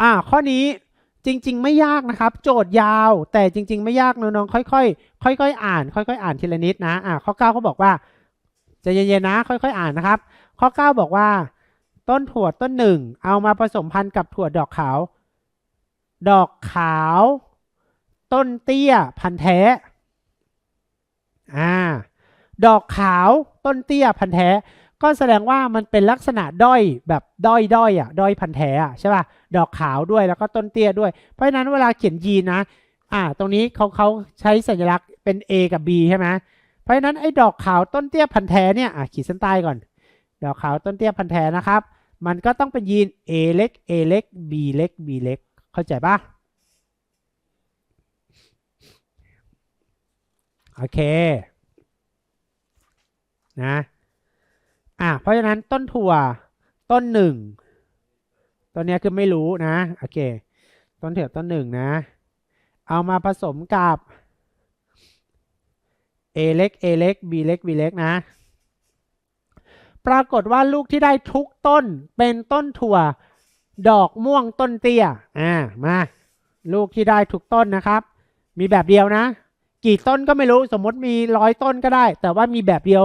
อ่าข้อนี้จริง ๆ ไม่ยากนะครับ โจทย์ยาวแต่จริง ๆ ไม่ยากน้องๆค่อยๆค่อย ๆ อ่าน ค่อย ๆ อ่านทีละนิดนะอ่าข้อเก้าเขาบอกว่าจะเย็นๆนะ ค่อย ๆ อ่านนะครับ ข้อเก้าบอกว่า ต้นถั่วต้นหนึ่งเอามาผสมพันธุ์กับถั่วดอกขาว ดอกขาว ต้นเตี้ยพันธุ์แท้อ่าดอกขาวต้นเตี้ยพันธุ์แท้ ก็แสดงว่ามันเป็นลักษณะด้อยแบบด้อยด้อยอะด้อยพันธุ์แท้อะใช่ป่ะดอกขาวด้วยแล้วก็ต้นเตี้ยด้วย เพราะฉะนั้นเวลาเขียนยีนนะอ่าตรงนี้เขาเขาใช้สัญลักษณ์เป็น A กับ B ใช่ไหมเพราะฉะนั้นไอ้ดอกขาวต้นเตี้ยพันธุ์แท้เนี่ยอะขีดเส้นใต้ก่อน ดอกขาวต้นเตี้ยพันธุ์แท้นะครับ มันก็ต้องเป็นยีน A เล็ก A เล็ก B เล็ก B เล็ก เข้าใจป่ะโอเคนะ อะเพราะฉะนั้นต้นถั่วต้นหนึ่งต้นเนี้ยคือไม่รู้นะโอเคต้นถั่วต้นหนึ่งนะ เอามาผสมกับ A เล็ก A เล็ก B เล็ก B เล็กนะ ปรากฏว่าลูกที่ได้ทุกต้นเป็นต้นถั่วดอกม่วงต้นเตี้ยอ่ามาลูกที่ได้ทุกต้นนะครับ มีแบบเดียวนะ กี่ต้นก็ไม่รู้สมมติมีร้อยต้นก็ได้ แต่ว่ามีแบบเดียว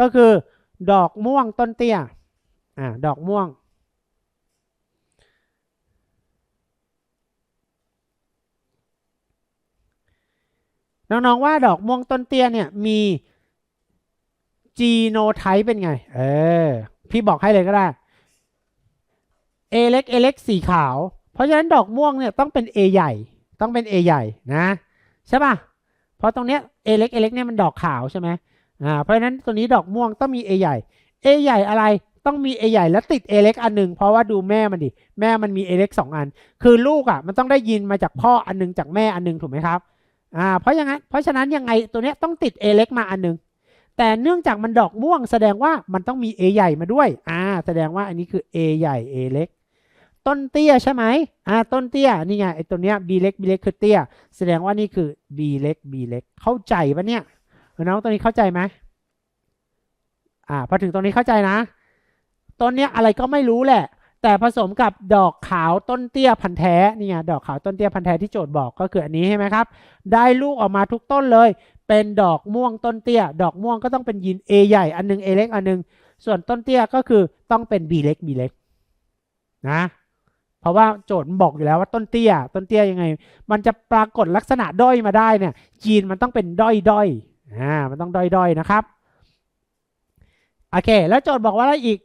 ก็คือ ดอกม่วงต้นเตี้ย อ่า ดอกม่วง น้อง ๆ ว่าดอกม่วงต้นเตี้ยเนี่ยมีจีโนไทป์เป็นไง เออ พี่บอกให้เลยก็ได้ A เล็ก A เล็กสีขาว เพราะฉะนั้นดอกม่วงเนี่ยต้องเป็น A ใหญ่ ต้องเป็น A ใหญ่นะ ใช่ป่ะ เพราะตรงเนี้ย A เล็ก A เล็กเนี่ยมันดอกขาวใช่ไหม อ่าเพราะฉะนั้นตัวนี้ดอกม่วงต้องมี A ใหญ่ A ใหญ่อะไรต้องมี A ใหญ่แล้วติด A เล็กอันหนึ่งเพราะว่าดูแม่มันดิแม่มันมี A เล็กสองอัน คือลูกอะมันต้องได้ยินมาจากพ่ออันหนึงจากแม่อันหนึงถูกไหมครับอ่าเพราะอย่างนั้นเพราะฉะนั้นยังไงตัวเนี้ยต้องติด A เล็กมาอันหนึงแต่เนื่องจากมันดอกม่วง แสดงว่ามันต้องมี A ใหญ่มาด้วยอ่าแสดงว่าอันนี้คือ A ใหญ่ A เล็กต้นเตี้ยใช่ไหมอ่าต้นเตี้ยนี่ไงไอ้ตัวเนี้ย B เล็ก B เล็กคือเตี้ย แสดงว่านี่คือ B เล็ก B เล็กเข้าใจปะเนี่ย น้องตัวนี้เข้าใจไหมอ่าพอถึงตรงนี้เข้าใจนะ ต้นเนี้ยอะไรก็ไม่รู้แหละ แต่ผสมกับดอกขาวต้นเตี้ยพันธุ์แท้นี่ไงดอกขาวต้นเตี้ยพันธุ์แท้ที่โจทย์บอกก็คืออันนี้ใช่ไหมครับ ได้ลูกออกมาทุกต้นเลย เป็นดอกม่วงต้นเตี้ย ดอกม่วงก็ต้องเป็นยีน A ใหญ่อันหนึง A เล็กอันหนึง ส่วนต้นเตี้ยก็คือต้องเป็น B เล็ก B เล็กนะเพราะว่าโจทย์บอกอยู่แล้วว่าต้นเตี้ย ต้นเตี้ยยังไง มันจะปรากฏลักษณะด้อยมาได้เนี่ยยีนมันต้องเป็นด้อยด้อย อ่ามันต้องด้อยดอยนะครับโอเค แล้วโจทย์บอกว่าอะไรอีก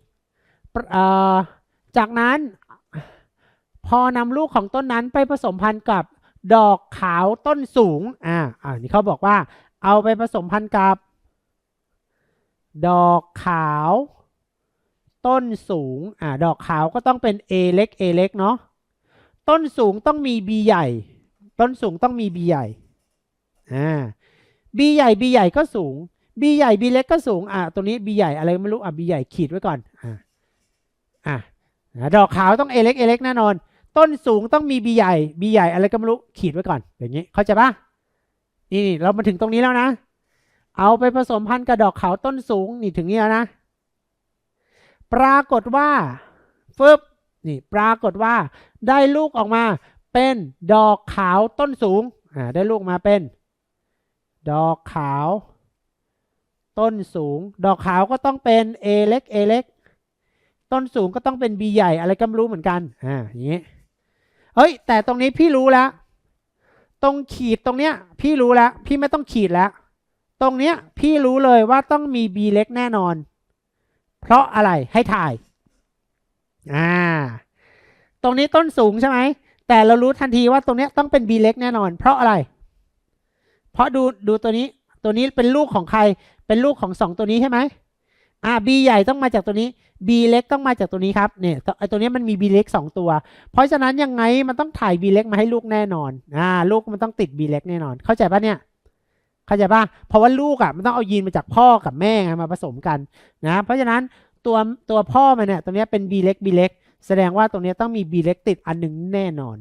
อ่อจากนั้นพอนำลูกของต้นนั้นไปผสมพันธุ์กับดอกขาวต้นสูง อ่า อ่า นี่เขาบอกว่า เอาไปผสมพันธุ์กับ ดอกขาว ต้นสูง อ่า ดอกขาวก็ต้องเป็น A เล็ก A เล็กเนาะ ต้นสูงต้องมี B ใหญ่ ต้นสูงต้องมี B ใหญ่ อ่า B ใหญ่ B ใหญ่ก็สูง B ใหญ่ B เล็กก็สูงอ่าตัวนี้ B ใหญ่อะไรไม่รู้อะ B ใหญ่ขีดไว้ก่อนอ่าอะดอกขาวต้อง A เล็ก A เล็กแน่นอน ต้นสูงต้องมี B ใหญ่ B ใหญ่อะไรก็ไม่รู้ขีดไว้ก่อน อย่างนี้เข้าใจปะนี่นี่เรามาถึงตรงนี้แล้วนะ เอาไปผสมพันธุ์กับดอกขาวต้นสูงนี่ถึงนี้แล้วนะ ปรากฏว่าฟึบนี่ปรากฏว่าได้ลูกออกมาเป็นดอกขาวต้นสูงอ่าได้ลูกมาเป็น ดอกขาว ต้นสูง ดอกขาวก็ต้องเป็น A เล็ก A เล็ก ต้นสูงก็ต้องเป็น B ใหญ่อะไรก็ไม่รู้เหมือนกัน อ่า อย่างนี้ เฮ้ย แต่ตรงนี้พี่รู้แล้ว ตรงขีดตรงเนี้ย พี่รู้แล้ว พี่ไม่ต้องขีดแล้ว ตรงเนี้ย พี่รู้เลยว่าต้องมี B เล็กแน่นอน เพราะอะไร ให้ถ่าย อ่า ตรงนี้ต้นสูงใช่ไหม แต่เรารู้ทันทีว่าตรงเนี้ยต้องเป็น B เล็กแน่นอน เพราะอะไร เพราะดูดูตัวนี้ตัวนี้เป็นลูกของใคร เป็นลูกของสองตัวนี้ใช่ไหมอ่า B ใหญ่ต้องมาจากตัวนี้ B เล็กต้องมาจากตัวนี้ครับเนี่ยไอตัวนี้มันมี B เล็กสองตัว เพราะฉะนั้นยังไงมันต้องถ่าย B เล็กมาให้ลูกแน่นอนอ่าลูกมันต้องติด B เล็กแน่นอน เข้าใจปะเนี่ยเข้าใจปะเพราะว่าลูกอะมันต้องเอายีนมาจากพ่อกับแม่มาผสมกันนะเพราะฉะนั้นตัวตัวพ่อมันเนี่ยตัวเนี้ยเป็น B เล็ก B เล็กแสดงว่าตรงเนี้ยต้องมี B เล็กติดอันหนึ่งแน่นอน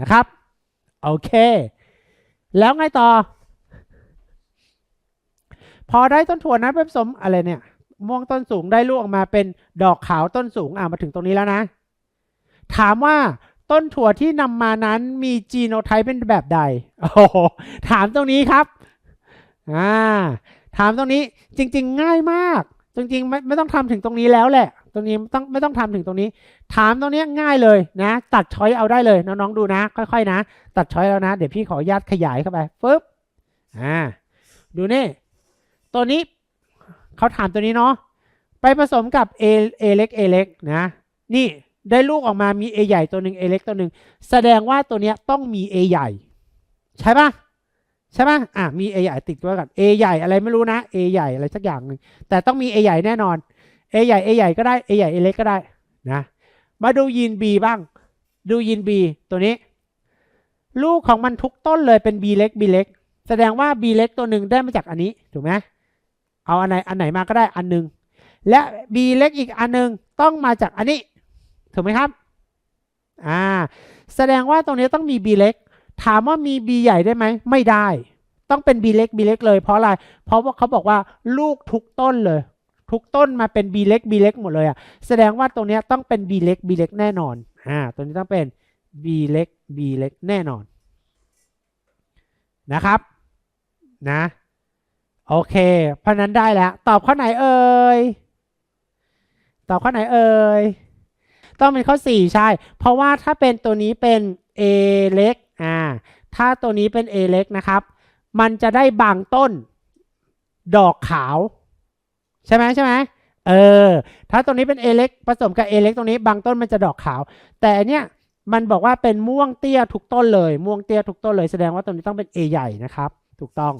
นะครับโอเค แล้วไงต่อ พอได้ต้นถั่วนั้นไปผสมอะไรเนี่ยม่วงต้นสูงได้ลูกออกมาเป็นดอกขาวต้นสูงอ่ามาถึงตรงนี้แล้วนะ ถามว่าต้นถั่วที่นำมานั้นมีจีโนไทป์เป็นแบบใดโอ้โหถามตรงนี้ครับอ่าถามตรงนี้จริง ๆ ง่ายมาก จริงๆไม่ไม่ต้องทำถึงตรงนี้แล้วแหละ ตรงนี้ไม่ต้องไม่ต้องทำถึงตรงนี้ ถามตรงนี้ง่ายเลยนะ ตัดช้อยเอาได้เลยน้องๆดูนะ ค่อยๆนะ ตัดช้อยแล้วนะ เดี๋ยวพี่ขออนุญาตขยายเข้าไปปึ๊บอ่าดูนี่ ตัวนี้เขาถามตัวนี้เนาะไปผสมกับ A A เล็ก A เล็กนะ นี่ได้ลูกออกมามี A ใหญ่ตัวหนึ่ง A เล็กตัวหนึ่งแสดงว่าตัวเนี้ยต้องมี A ใหญ่ ใช่ปะ ใช่ปะอะมี A ใหญ่ติดไว้ก่อน A ใหญ่อะไรไม่รู้นะ A ใหญ่อะไรสักอย่างหนึ่งแต่ต้องมี A ใหญ่แน่นอน A ใหญ่ A ใหญ่ก็ได้ A ใหญ่ A เล็กก็ได้นะมาดูยีน B บ้าง ดูยีน B ตัวนี้ ลูกของมันทุกต้นเลยเป็น B เล็ก B เล็ก แสดงว่า B เล็กตัวหนึ่งได้มาจากอันนี้ถูกไหมเอาอันไหนอันไหนมาก็ได้อันหนึ่งและ B เล็กอีกอันหนึงต้องมาจากอันนี้ถูกไหมครับอ่าแสดงว่าตรงนี้ต้องมี B เล็ก ถามว่ามี B ใหญ่ได้ไหม ไม่ได้ ต้องเป็น B เล็ก B เล็กเลยเพราะอะไร เพราะว่าเขาบอกว่าลูกทุกต้นเลย ทุกต้นมาเป็น B เล็ก B เล็กหมดเลยอะ แสดงว่าตรงนี้ต้องเป็น B เล็ก B เล็กแน่นอน อ่า ตัวนี้ต้องเป็น B เล็ก B เล็กแน่นอน นะครับ นะ โอเค เพราะนั้นได้แล้ว ตอบข้อไหนเอ่ย ตอบข้อไหนเอ่ย ต้องเป็นข้อ 4 ใช่ เพราะว่าถ้าเป็นตัวนี้เป็น A เล็ก อ่าถ้าตัวนี้เป็น A เล็กนะครับ มันจะได้บางต้นดอกขาว ใช่ไหมใช่ไหมเออถ้าตัวนี้เป็น A เล็กผสมกับ A เล็กตรงนี้บางต้นมันจะดอกขาว แต่เนี้ยมันบอกว่าเป็นม่วงเตี้ยทุกต้นเลย ม่วงเตี้ยทุกต้นเลยแสดงว่าตัวนี้ต้องเป็น A ใหญ่นะครับ ถูกต้อง